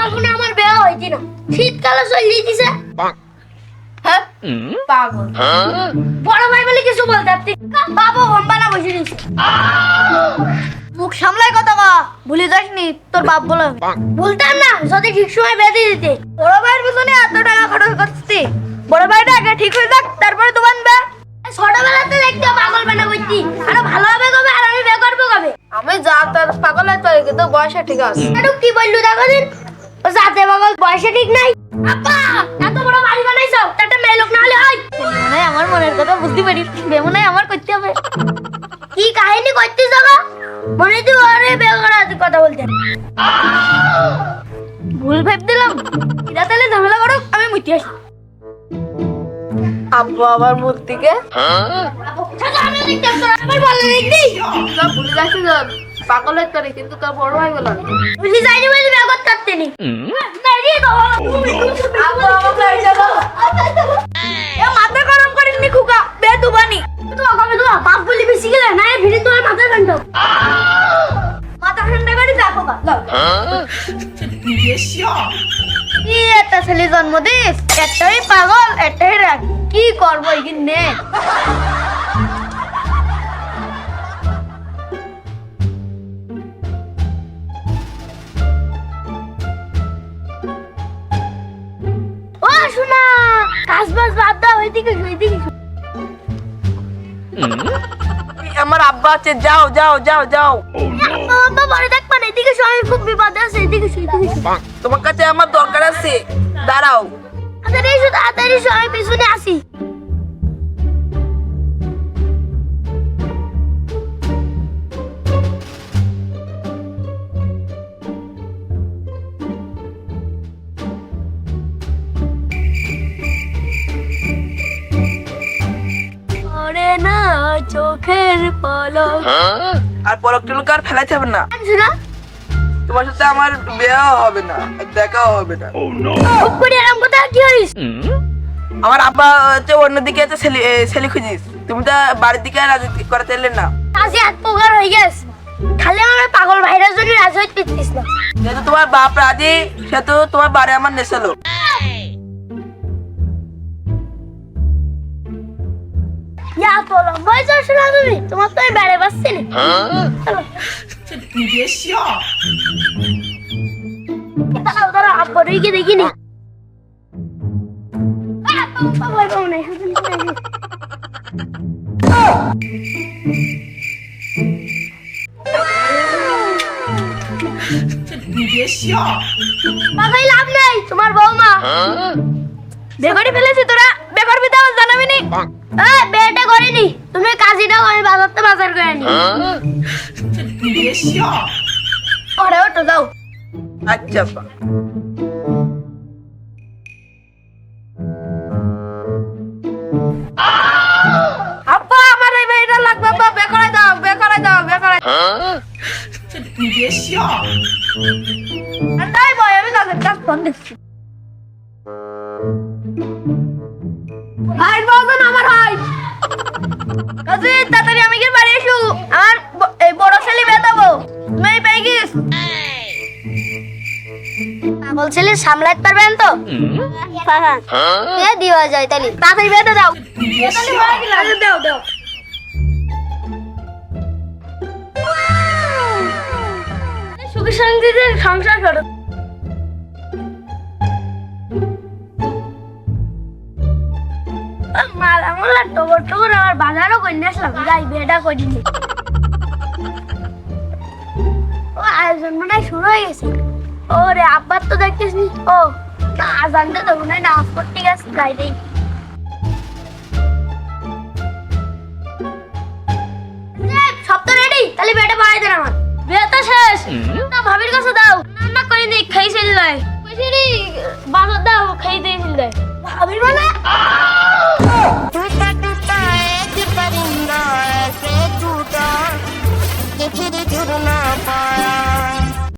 এখন আমার বেয়া হয়েছি না। শীতকালে চলে দিছে হ্যাঁ? ভাই বলে কিছু এত টাকা খরচ করতে বড় ভাইটা ঠিক হয়ে যাক তারপরে দোকান ছোটবেলাতে দেখতে পাগল বানা বইতি আর কিন্তু বয়সে ঠিক আছে। আরে কি বললু দেখো দিন? ও সাথে পাগল বয়সে ঠিক নাই। আপা এত বড় বাড়ি বানাইছো একটা মেয়ে লোক না হলে হয়। মনে আমার মনের কথা বুঝতে পারি মনে হয় আমার করতে হবে। কি কাহিনী করছিস দেখো মনে তুই বিয়ে করার কথা বলতে। ভুল ভেব দিলাম। এরা তাহলে ঝামেলা করো আমি মুতি আসি। আব্বু আবার মূর্তিকে চাচা আমি দেখতে তোর আমার ভালো দেখবি? সব ভুলে যাচ্ছি পাগল হতে পারি কিন্তু তোর বড় ভাই বলো না। বুঝি যাইনি বলে বিয়ে করতে নি। মাথা গরম করিনি খুকা। বে দুবানি। তো কবে তো বাপ বলি বেশি গেলে না এ ভিড়ে তোমার মাথা ঠান্ডা মাথা ঠান্ডা করে দেখো গা লাও কি একটা ছেলে জন্ম দিস একটাই পাগল একটাই বাজ বাদ দাও ওইদিকে ওইদিকে আমার আব্বা আছে যাও যাও যাও যাও। আব্বা, পরে দেখবা না এদিকে আমি খুব বিপদে আছে এদিকে তোমার কাছে আমার দরকার আছে দাঁড়াও। তাড়াতাড়ি এসো তাড়াতাড়ি সবাই পিছনে আসি চোখের পলক। আর পলক টলক আর ফেলাইতে হবে না। তোমার সাথে আমার বিয়েও হবে না দেখাও হবে না। করে এরকম কথা কি হইস? আমার আব্বা হচ্ছে অন্যদিকে ছেলে ছেলে খুঁজিস। তুমি তো বাড়ির দিকে রাজি করাতে এলে না। আজ এক প্রকার হয়ে গেছে খালি আমার পাগল ভাইরাস জন্য রাজি হইতে না। যেহেতু তোমার বাপ রাজি সেহেতু তোমার বাড়ি আমার নেশালো। তো লম্বা হয়েছে শোনা তুমি তোমার তো আমি বেড়ে পাচ্ছি না। দাঁড়াও দাঁড়াও দেখিনি। বাবাই লাভ নেই। তোমার বৌমা। বেকারি ফেলেছি তোরা বেকার বিতে আমার জানাবি নি এই বেটা করিনি তুমি কাজিটাও আমি বাজারতে বাজার করে নি ওরে ওটো যাও আচ্ছা। আব্বা আমার এই মেয়েটা লাগবে আব্বা বেকারে দাও বেকারে দাও বেকারে তাই বয় আমি তাদের কাজ তাড়াতাড়ি আমি গিয়ে বাড়ি এসু। আমার এই বড় ছেলে বিয়ে দেবো। তুমি পেয়ে গিয়েছ পাগল ছেলে সামলাতে পারবেন তো? হ্যাঁ হ্যাঁ দেওয়া যায় তাহলে। তাড়াতাড়ি বেটা দাও দাও দাও। সুখী শান্তিতে সংসার করো। মালা মালা টগর টগর আমার বাজারও করে আসলাম। যাই বিয়েটা করিনি ও আয়োজন মনে শুরু হয়ে গেছে। ও রে আব্বার তো দেখতেছি ও না আজানটা তো মনে হয় নাচ করতে গেছে যাই সব তো রেডি তাহলে বিয়েটা বাড়াই দেন আমার। বিয়ে তো শেষ। না ভাবির কাছে দাও। রান্না করে দিই খাই ছিল কইছিলি বাজার দাও খাই দিয়েছিল ভাবির মানে